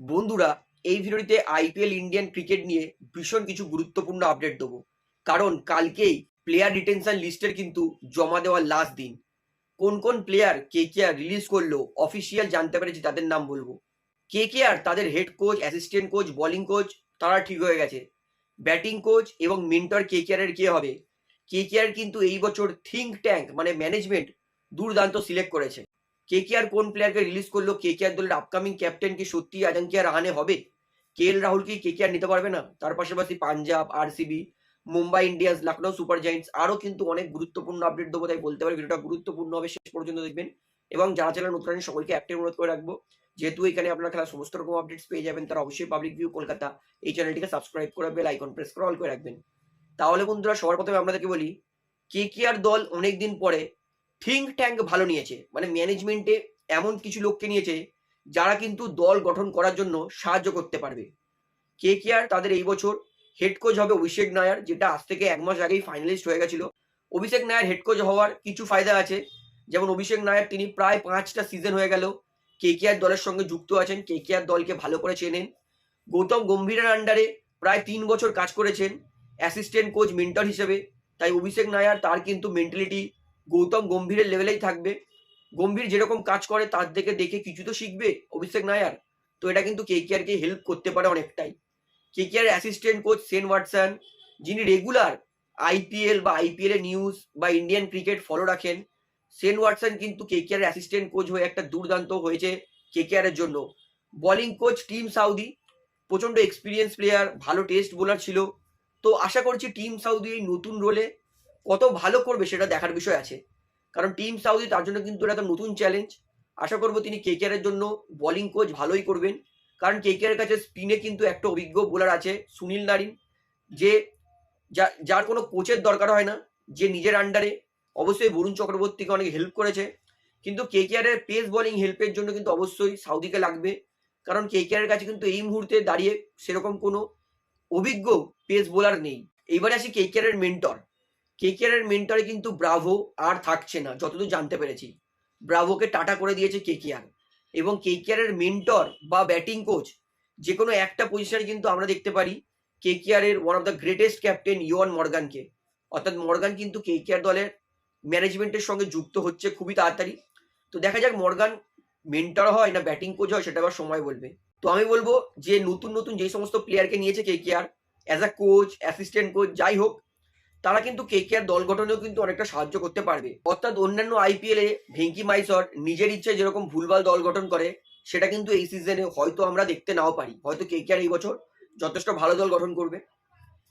বন্ধুরা, এই ভিডিওটিতে আইপিএল ইন্ডিয়ান ক্রিকেট নিয়ে ভীষণ কিছু গুরুত্বপূর্ণ আপডেট দেবো। কারণ কালকেই প্লেয়ার রিটেনশন লিস্টের কিন্তু জমা দেওয়ার লাস্ট দিন। কোন কোন প্লেয়ার কে কে আর রিলিজ করল অফিসিয়াল জানতে পেরেছি তাদের নাম বলব। কে কে আর তাদের head coach assistant coach bowling coach তারা ঠিক হয়ে গেছে। ব্যাটিং কোচ এবং মেন্টর কে কে এর কে হবে? কে কে আর কিন্তু এই বছর থিঙ্ক ট্যাঙ্ক মানে ম্যানেজমেন্ট দুর্দান্ত সিলেক্ট করেছে। কে কে আর কোন প্লেয়ারকে রিলিজ করল? কে কে আর দলের আপকামিং ক্যাপ্টেন কি সত্যি আজাঙ্কিয়া রাহানে হবে? কে এল রাহুল কি কে কে আর নিতে পারবে না? তার পাশাপাশি Punjab RCB Mumbai Indians Lucknow super giants আরও কিন্তু অনেক গুরুত্বপূর্ণ আপডেট দেবো। তাই বলতে পারি ভিডিওটা গুরুত্বপূর্ণ হবে শেষ পর্যন্ত দেখবেন। এবং যারা চ্যানেল নতুন আছেন সকলকে অ্যাক্টিভ অনুরোধ করে রাখব। যেহেতু এখানে আপনারা খেলার সমস্ত রকম আপডেটস পেয়ে যাবেন, তারা অবশ্যই পাবলিক ভিউ কলকাতা এই চ্যানেলটিকে সাবস্ক্রাইব করে বেল আইকন প্রেস করে অল করে রাখবেন। তাহলে বন্ধুরা, সবার প্রথমে আপনাদেরকে বলি কে কে আর দল অনেকদিন পরে থিঙ্ক ট্যাঙ্ক ভালো নিয়েছে। মানে ম্যানেজমেন্টে এমন কিছু লোককে নিয়েছে, যারা কিন্তু দল গঠন করার জন্য সাহায্য করতে পারবে। কে কে আর তাদের এই বছর হেড কোচ হবে অভিষেক নায়ার, যেটা আজ থেকে এক মাস আগেই ফাইনালিস্ট হয়ে গেছিল। অভিষেক নায়ার হেড কোচ হওয়ার কিছু ফায়দা আছে। যেমন অভিষেক নায়ার, তিনি প্রায় পাঁচটা সিজন হয়ে গেল। কে কে আর দলের সঙ্গে যুক্ত আছেন, কে কে আর দলকে ভালো করে চেনেন। গৌতম গম্ভীরের আন্ডারে প্রায় তিন বছর কাজ করেছেন অ্যাসিস্ট্যান্ট কোচ মেন্টর হিসেবে। তাই অভিষেক নায়ার তার কিন্তু মেন্টালিটি গৌতম গম্ভীরের লেভেলেই থাকবে। গম্ভীর যেরকম কাজ করে, তার থেকে দেখে কিছু তো শিখবে, অভিষেক নায়ার। তো এটা কিন্তু কে কে হেল্প করতে পারে অনেকটাই। কে কে আর অ্যাসিস্ট্যান্ট কোচ সেন ওয়াটসন, যিনি রেগুলার আইপিএল বা আইপিএল এর নিউজ বা ইন্ডিয়ান ক্রিকেট ফলো রাখেন, সেন ওয়াটসন কিন্তু কে কে আর অ্যাসিস্ট্যান্ট কোচ হয়ে একটা দুর্দান্ত হয়েছে কে এর জন্য। বোলিং কোচ টিম সাউদি প্রচণ্ড এক্সপিরিয়েন্স প্লেয়ার ভালো টেস্ট বোলার ছিল। তো আশা করছি টিম সাউদি এই নতুন রোলে কত ভালো করবে সেটা দেখার বিষয় আছে। কারণ টিম সাউদি তার জন্য কিন্তু এটা একটা নতুন চ্যালেঞ্জ আশা করব তিনি কে এর জন্য বোলিং কোচ ভালোই করবেন। কারণ কে এর কাছে স্পিনে কিন্তু একটা অভিজ্ঞ বোলার আছে সুনীল নারিন। যে যার কোনো কোচের দরকার হয় না। যে নিজের আন্ডারে অবশ্যই বরুণ চক্রবর্তীকে অনেক হেল্প করেছে। কিন্তু কে এর পেস বোলিং হেল্পের জন্য কিন্তু অবশ্যই সাউদিকে লাগবে। কারণ কে এর কাছে কিন্তু এই মুহূর্তে দাঁড়িয়ে সেরকম কোনো অভিজ্ঞ পেস বোলার নেই। এইবারে আসি কে এর মেন্টর কে কে এর মেন্টরে কিন্তু ব্রাভো আর থাকছে না, যতদূর জানতে পেরেছি। ব্রাভোকে টাটা করে দিয়েছে কে কে এবং কে কে এর মেন্টর বা ব্যাটিং কোচ যে কোনো একটা পজিশনে কিন্তু আমরা দেখতে পারি কে কে এর one of the greatest captain Eoin মর্গানকে অর্থাৎ মর্গান কিন্তু কে কে দলের ম্যানেজমেন্টের সঙ্গে যুক্ত হচ্ছে খুবই তাড়াতাড়ি। তো দেখা যাক মর্গান মেন্টর হয় না ব্যাটিং কোচ হয় সেটা আবার সময় বলবে। তো আমি বলব যে নতুন নতুন যে সমস্ত প্লেয়ারকে নিয়েছে কে কে আর as a coach assistant coach যাই হোক তারা কিন্তু কে কে আর দল গঠনেও কিন্তু অনেকটা সাহায্য করতে পারবে। অর্থাৎ অন্যান্য আইপিএল এ ভেঙ্কি মাইসর নিজের ইচ্ছে যেরকম ভুলভাল দল গঠন করে, সেটা কিন্তু এই সিজনে হয়তো আমরা দেখতে নাও পারি। হয়তো কে কে আর এই বছর যথেষ্ট ভালো দল গঠন করবে।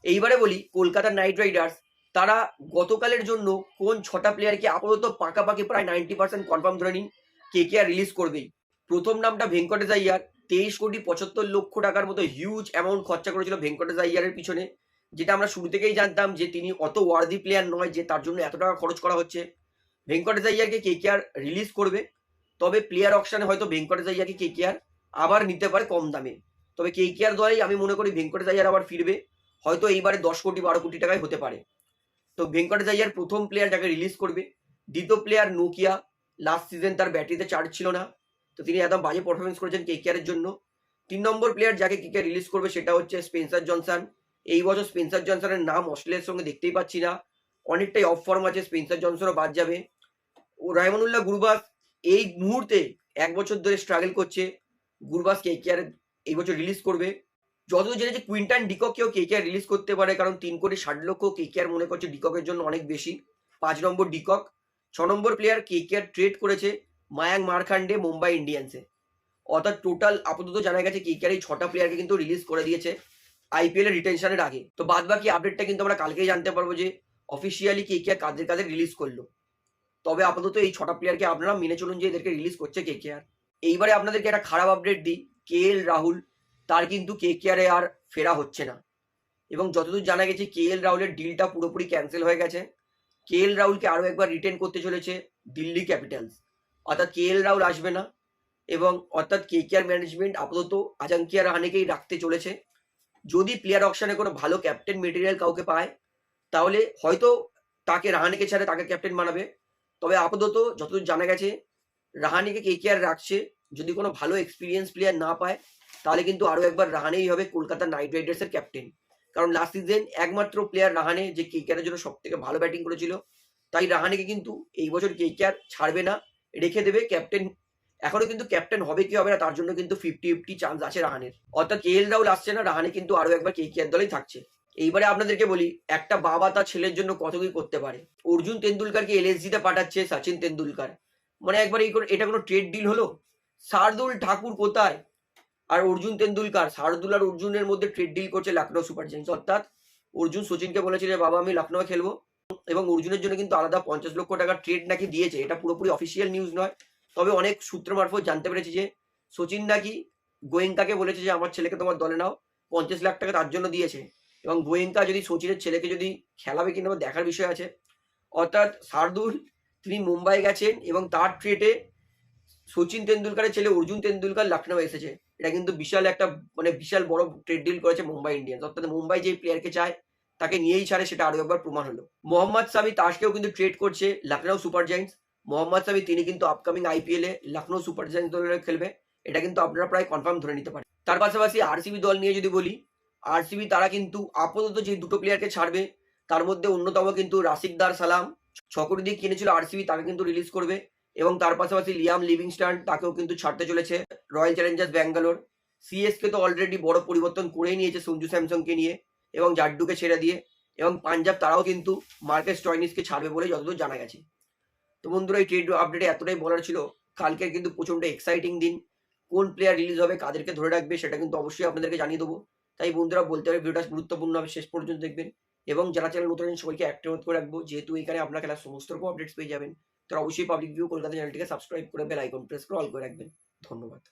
এইবারে বলি, কলকাতা নাইট রাইডার্স, তারা গতকালের জন্য কোন ছটা প্লেয়ারকে আপাতত পাকাপাকি প্রায় নাইনটি পার্সেন্ট কনফার্ম ধরে নিন কে কে আর রিলিজ করবেই। প্রথম নামটা ভেঙ্কটেশ আইয়ার, তেইশ কোটি পঁচাত্তর লক্ষ টাকার মতো হিউজ অ্যামাউন্ট খরচা করেছিল ভেঙ্কটেশ আইয়ারের পিছনে। যেটা আমরা শুরু থেকেই জানতাম যে তিনি অত ওয়ার্দি প্লেয়ার নয় যে তার জন্য এত টাকা খরচ করা হচ্ছে। ভেঙ্কটেশ আইয়ারকে কে কে আর রিলিজ করবে, তবে প্লেয়ার অপশনে হয়তো ভেঙ্কটেশ আইয়ারকে কে কে আর আবার নিতে পারে কম দামে। তবে কে কে আর দলেই আমি মনে করি ভেঙ্কটেশ আইয়ার আবার ফিরবে, হয়তো এইবারে দশ কোটি, বারো কোটি টাকায় হতে পারে। তো ভেঙ্কটেশ আইয়ার প্রথম প্লেয়ার যাকে রিলিজ করবে, দ্বিতীয় প্লেয়ার নোকিয়া লাস্ট সিজন তার ব্যাটারিতে চার্জ ছিল না। তো তিনি একদম বাজে পারফরমেন্স করেছেন কে কে এর জন্য। তিন নম্বর প্লেয়ার যাকে কে কে রিলিজ করবে সেটা হচ্ছে স্পেন্সার জনসন এই বছর স্পেন্সার জনসনের নাম অস্ট্রেলিয়ার সঙ্গে দেখতেই পাচ্ছি না। অনেকটাই অফ ফর্ম আছে স্পেন্সার জনসনও বাদ যাবে। ও রায়মানুল্লাহ গুরবাস এই মুহূর্তে এক বছর ধরে স্ট্রাগল করছে। গুরবাস কে কে আর এই বছর রিলিজ করবে। যতদূর জেনেছে কুইন্টান ডিককেও কে কে আর রিলিজ করতে পারে, কারণ তিন কোটি ষাট লক্ষ কে কে আর মনে করছে ডিককের জন্য অনেক বেশি। পাঁচ নম্বর ডিকক ছ নম্বর প্লেয়ার কে কে আর ট্রেড করেছে মায়াং মারখান্ডে মুম্বাই ইন্ডিয়ান্সে অর্থাৎ টোটাল আপাতত জানা গেছে কে কে আর এই ছটা প্লেয়ারকে কিন্তু রিলিজ করে দিয়েছে। আইপিএল এর রিটেনশনের আগে। তো বাদ বাকি আপডেটটা কিন্তু আমরা কালকেই জানতে পারব যে অফিসিয়ালি কে কে কাদের কাদের রিলিজ করল। তবে আপাতত এই ছটা প্লেয়ারকে আপনারা মেনে চলুন যে এদেরকে রিলিজ করছে কে কে আর। এইবারে আপনাদেরকে একটা খারাপ আপডেট দিই কে এল রাহুল তার কিন্তু কে কে আর আর ফেরা হচ্ছে না। এবং যতদূর জানা গেছে কে এল রাহুলের ডিলটা পুরোপুরি ক্যান্সেল হয়ে গেছে। কে এল রাহুলকে আরও একবার রিটেন করতে চলেছে দিল্লি ক্যাপিটালস অর্থাৎ কে এল রাহুল আসবে না। এবং অর্থাৎ কে কে আর ম্যানেজমেন্ট আপাতত আজাঙ্কিয়া রাহানেকেই রাখতে চলেছে। যদি প্লেয়ার অপশনে কোনো ভালো ক্যাপ্টেন মেটেরিয়াল কাউকে পায়, তাহলে হয়তো তাকে রাহানেকে ছাড়া, তাকে ক্যাপ্টেন বানাবে। তবে আপাতত যতদূর জানা গেছে, রাহানিকে কে কে আর রাখছে। যদি কোনো ভালো এক্সপিরিয়েন্স প্লেয়ার না পায়, তাহলে কিন্তু আরও একবার রাহানেই হবে কলকাতা নাইট রাইডার্সের ক্যাপ্টেন কারণ লাস্ট সিজন একমাত্র প্লেয়ার রাহানে যে কেকেআরের জন্য সব থেকে ভালো ব্যাটিং করেছিল, তাই রাহানেকে কিন্তু এই বছর কেকেআর ছাড়বে না, রেখে দেবে ক্যাপ্টেন এখনও কিন্তু ক্যাপ্টেন হবে কি হবে না, তার জন্য কিন্তু ফিফটি ফিফটি চান্স আছে রাহানের। অর্থাৎ কে এল রাহুল আসছে না, রাহানে কিন্তু আরও একবার কে কেকেআর দলেই থাকছে। এইবারে আপনাদেরকে বলি, একটা বাবা তার ছেলের জন্য কত কি করতে পারে। অর্জুন তেন্ডুলকারকে এলএসজি তে পাঠাচ্ছে সচিন তেন্ডুলকার। মানে একবার এই এটা কোনো ট্রেড ডিল হলো? শার্দুল ঠাকুর কোথায়? আর অর্জুন তেন্ডুলকার, শার্দুল আর অর্জুনের মধ্যে ট্রেড ডিল করছে লখনৌ সুপার জায়ান্টস অর্থাৎ অর্জুন সচিনকে বলেছে যে, বাবা, আমি লখনৌ খেলব। এবং অর্জুনের জন্য কিন্তু আলাদা পঞ্চাশ লক্ষ টাকা ট্রেড নাকি দিয়েছে। এটা পুরোপুরি অফিসিয়াল নিউজ নয়। তবে অনেক সূত্র মারফত জানতে পেরেছি যে সচিন নাকি গোয়েঙ্কাকে বলেছে যে আমার ছেলেকে তোমার দলে নাও, পঞ্চাশ লাখ টাকা তার জন্য দিয়েছে। এবং গোয়েঙ্কা যদি সচিনের ছেলেকে যদি খেলাবে কিনা দেখার বিষয় আছে, অর্থাৎ শার্দুল, তিনি মুম্বাই গেছেন এবং তার ট্রেটে সচিন তেন্ডুলকারের ছেলে অর্জুন তেন্ডুলকার লখনৌ এসেছে। এটা কিন্তু বিশাল একটা মানে বিশাল বড় ট্রেড ডিল করেছে মুম্বাই ইন্ডিয়ান্স অর্থাৎ মুম্বাই যে প্লেয়ারকে চায়, তাকে নিয়েই ছাড়ে সেটা আরও একবার প্রমাণ হলো। মোহাম্মদ সামি তাসকেও কিন্তু ট্রেড করছে লখনৌ সুপার জায়ান্টস মোহাম্মদ সামি তিনি কিন্তু upcoming IPL Lucknow super giants দলের খেলবে। এটা কিন্তু আপনারা প্রায় কনফার্ম ধরে নিতে পারেন। তার পাশাপাশি আরসিবি দল নিয়ে যদি বলি আরসিবি তারা কিন্তু আপাতত যে দুটো প্লেয়ারকে ছাড়বে, তার মধ্যে অন্যতম কিন্তু রাশিকদার সালাম। ছকরি দিয়ে কিনেছিল আরসিবি তাকে কিন্তু রিলিজ করবে। এবং তার পাশাপাশি লিয়াম লিভিংস্টান, তাকেও কিন্তু ছাড়তে চলেছে রয়্যাল চ্যালেঞ্জার্স ব্যাঙ্গালোর সিএসকে তো অলরেডি বড় পরিবর্তন করেই নিয়েছে সঞ্জু স্যামসংকে নিয়ে এবং জাড্ডুকে ছেড়ে দিয়ে। এবং পাঞ্জাব তারাও কিন্তু মার্কেস টয়নিসকে ছাড়বে বলে যতদূর জানা গেছে। তো বন্ধুরা, এই ট্রেড আপডেটে এতটাই বলার ছিল। কালকের কিন্তু প্রচণ্ড এক্সাইটিং দিন। কোন প্লেয়ার রিলিজ হবে, কাদেরকে ধরে রাখবে, সেটা কিন্তু অবশ্যই আপনাদেরকে জানিয়ে দেবো। তাই বন্ধুরা, বলতে হবে ভিডিওটা গুরুত্বপূর্ণ হবে, শেষ পর্যন্ত দেখবেন। এবং যারা চ্যানেল নতুন সবাইকে অ্যাক্টিভ করে রাখব, যেহেতু এখানে আপনার খেলার সমস্ত রকম আপডেটস পেয়ে যাবেন তারা অবশ্যই পাবলিক ভিউ কলকাতা চ্যানেলটিকে সাবস্ক্রাইব করে বেল আইকন প্রেস করে অল করে রাখবেন। ধন্যবাদ।